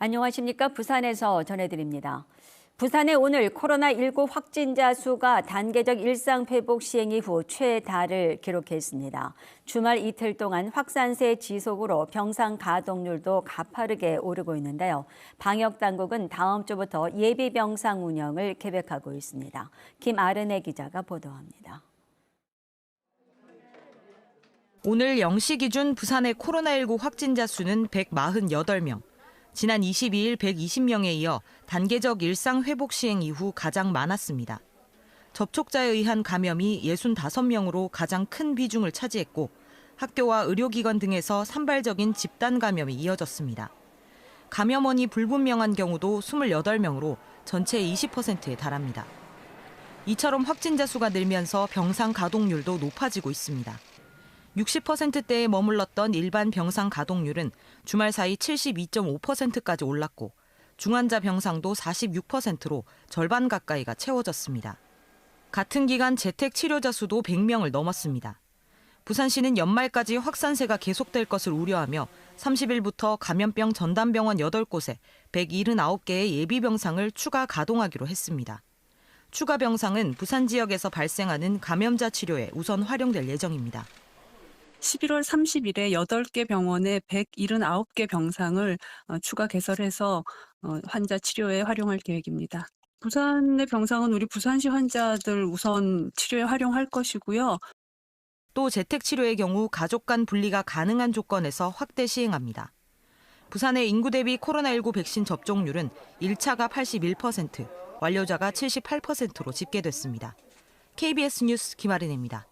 안녕하십니까. 부산에서 전해드립니다. 부산에 오늘 코로나19 확진자 수가 단계적 일상 회복 시행 이후 최다를 기록했습니다. 주말 이틀 동안 확산세 지속으로 병상 가동률도 가파르게 오르고 있는데요. 방역 당국은 다음 주부터 예비 병상 운영을 계획하고 있습니다. 김아르네 기자가 보도합니다. 오늘 0시 기준 부산의 코로나19 확진자 수는 148명. 지난 22일 120명에 이어 단계적 일상 회복 시행 이후 가장 많았습니다. 접촉자에 의한 감염이 65명으로 가장 큰 비중을 차지했고 학교와 의료기관 등에서 산발적인 집단 감염이 이어졌습니다. 감염원이 불분명한 경우도 28명으로 전체의 20%에 달합니다. 이처럼 확진자 수가 늘면서 병상 가동률도 높아지고 있습니다. 60%대에 머물렀던 일반 병상 가동률은 주말 사이 72.5%까지 올랐고 중환자 병상도 46%로 절반 가까이가 채워졌습니다. 같은 기간 재택 치료자 수도 100명을 넘었습니다. 부산시는 연말까지 확산세가 계속될 것을 우려하며 30일부터 감염병 전담병원 8곳에 179개의 예비병상을 추가 가동하기로 했습니다. 추가 병상은 부산 지역에서 발생하는 감염자 치료에 우선 활용될 예정입니다. 11월 30일에 8개 병원에 179개 병상을 어, 추가 개설해서 어, 환자 치료에 활용할 계획입니다. 부산의 병상은 우리 부산시 환자들 우선 치료에 활용할 것이고요. 또 재택 치료의 경우 가족 간 분리가 가능한 조건에서 확대 시행합니다. 부산의 인구 대비 코로나19 백신 접종률은 1차가 81%, 완료자가 78%로 집계됐습니다. KBS 뉴스 김아린입니다.